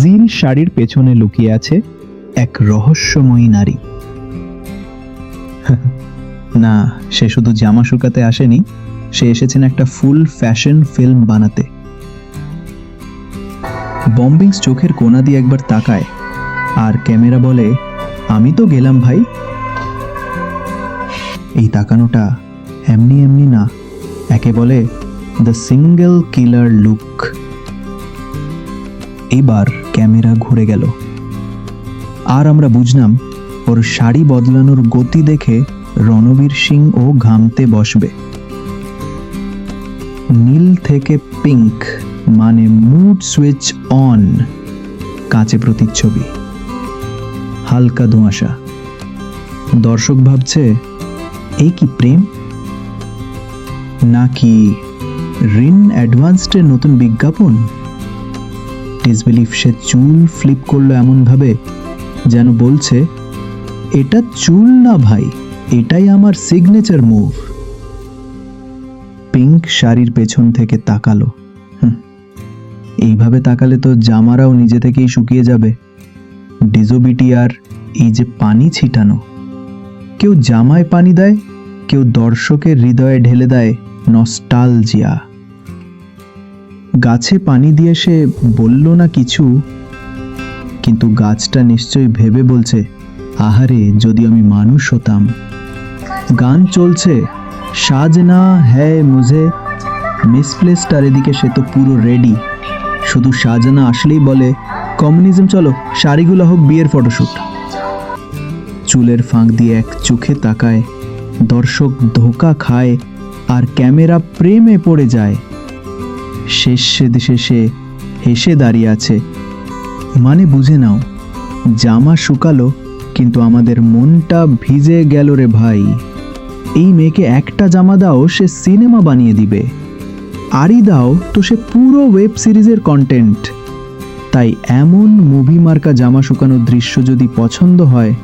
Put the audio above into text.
জিল শাড়ির পেছনে লুকিয়ে আছে এক রহস্যময়ী নারী। না সে শুধু জামা শুকাতে আসেনি সে এসেছেন একটা ফুল ফ্যাশন ফিল্ম বানাতে। বম্বিংস চোখের কোনা দিয়ে একবার তাকায়, আর ক্যামেরা বলে, আমি তো গেলাম ভাই। এই তাকানোটা এমনি এমনি না, একে বলে দ্য সিঙ্গেল কিলার লুক এবার ক্যামেরা ঘুরে গেল। আর আমরা বুঝলাম, ওর শাড়ি বদলানোর গতি দেখে রণবীর সিং ও ঘামতে বসবে। নীল থেকে পিঙ্ক মানে মুড সুইচ অন কাঁচে প্রতিচ্ছবি। হালকা ধোঁয়াশা। দর্শক ভাবছে এই কি প্রেম? নাকি রিন অ্যাডভান্সডের নতুন বিজ্ঞাপন? ডিসবিলিফ সে চুল ফ্লিপ করল এমনভাবে, যেন বলছে, এটা চুল না ভাই, এটাই আমার সিগনেচার মুভ পিঙ্ক শাড়ির পেছন থেকে তাকালো। এইভাবে তাকালে তো জামারাও নিজে থেকেই শুকিয়ে যাবে। ডিজোবিটি আর এই যে পানি ছিটানো। কেউ জামায় পানি দেয়, কেউ দর্শকের হৃদয়ে ঢেলে দেয় নস্টালজিয়া। গাছে পানি দিয়ে সে বলল না কিছু, কিন্তু গাছটা নিশ্চয়ই ভেবে বলছে, আহারে, যদি আমি মানুষ হতাম। গান চলছে। সাজ না হ্যায় মুঝে মিসপ্লেসটার এদিকে সে তো পুরো রেডি শুধু সাজানা আসলেই বলে, কমিউনিজম, চলো, শাড়িগুলো হোক, বিয়ের ফটোশ্যুট চুলের ফাঁক দিয়ে এক চোখে তাকায়, দর্শক ধোকা খায়, আর ক্যামেরা প্রেমে পড়ে যায়। শেষ শেষে হেসে দাঁড়িয়ে আছে। মানে বুঝে নাও, জামা শুকালো, কিন্তু আমাদের মনটা ভিজে গেল রে ভাই। এই মেয়েকে একটা জামা দাও, সে সিনেমা বানিয়ে দিবে। আরই দাও তো সে পুরো ওয়েব সিরিজের কন্টেন্ট তাই এমন মুভি মার্কা জামা শুকানোর দৃশ্য যদি পছন্দ হয়